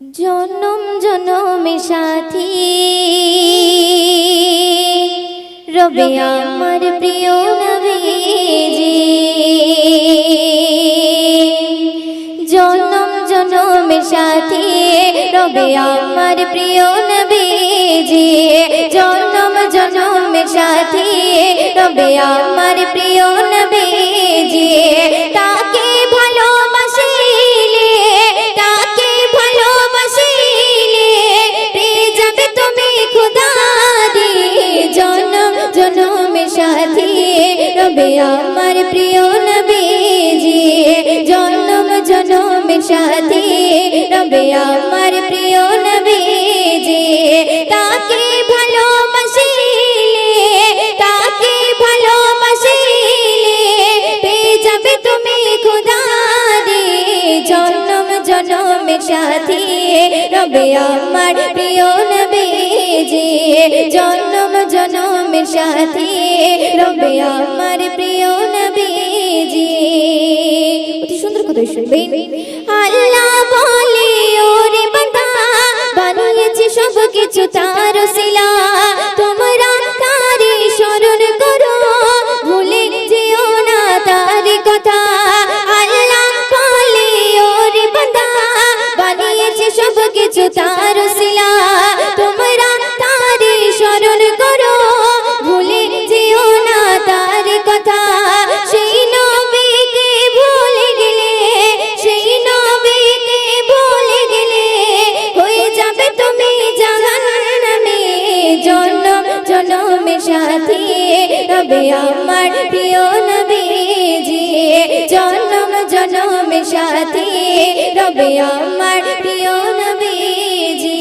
জনম জনমে সাথী। রবে আমার প্রিয় নবীজি জনম জনমে সাথী। রবে আমার প্রিয় নবীজি জনম জনমে সাথী। রবে আমার প্রিয় নবীজি রবে আমার প্রিয় নবীজি, জনম জনমে সাথী রবে আমার প্রিয় নবীজি। তাকে ভালোবাসিলে তাকে ভালোবাসিলে, পেয়ে যাবে তুমি খুদারি জনম জনমের সাথী রবে আমার প্রিয় জনম, জনমের সাথী। রবে আমার প্রিয় নবীজি। অতি সুন্দর কথা শুনবেন। আল্লাহ বলে, ওরে বান্দা, বানিয়েছে সব কিছু তার শিলা। তোমরা তারে স্মরণ করো। ভুলে যেও না তার কথা। জনম সাথী রবে আমার প্রিয় নবীজি, জনম জনমের সাথী রবে আমার প্রিয় নবীজি।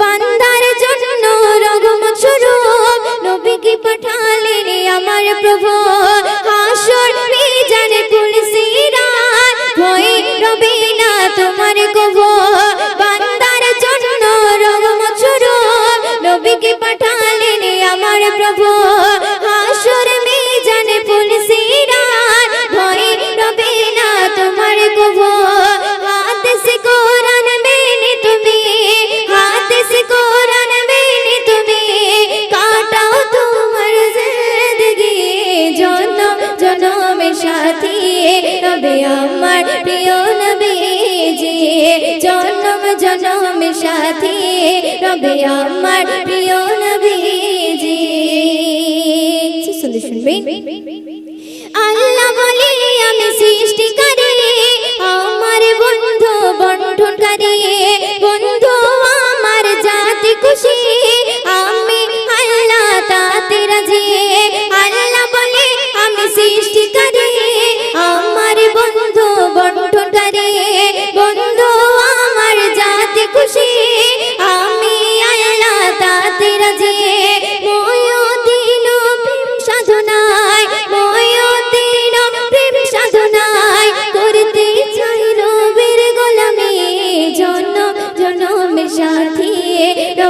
বান্দার জন্য রগম স্বরূপ নবীকে পাঠালেন আমার প্রভু। জনম সাথী রবে আমার প্রিয় নবীজি জনম, জনমের সাথী রবে আমার প্রিয় নবীজি শুনবেন আল্লাহ বলে, আমি সৃষ্টিকারী। আমার বন্ধু বন্ধনকারী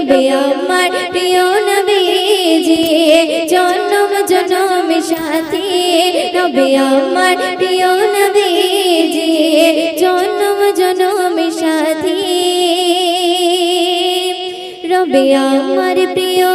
রবে আমার প্রিয় নবীজি, জন্ম জন্ম সাথী। নবী আমার প্রিয় নবীজি, জন্ম জন্ম সাথী। রবি আমার প্রিয়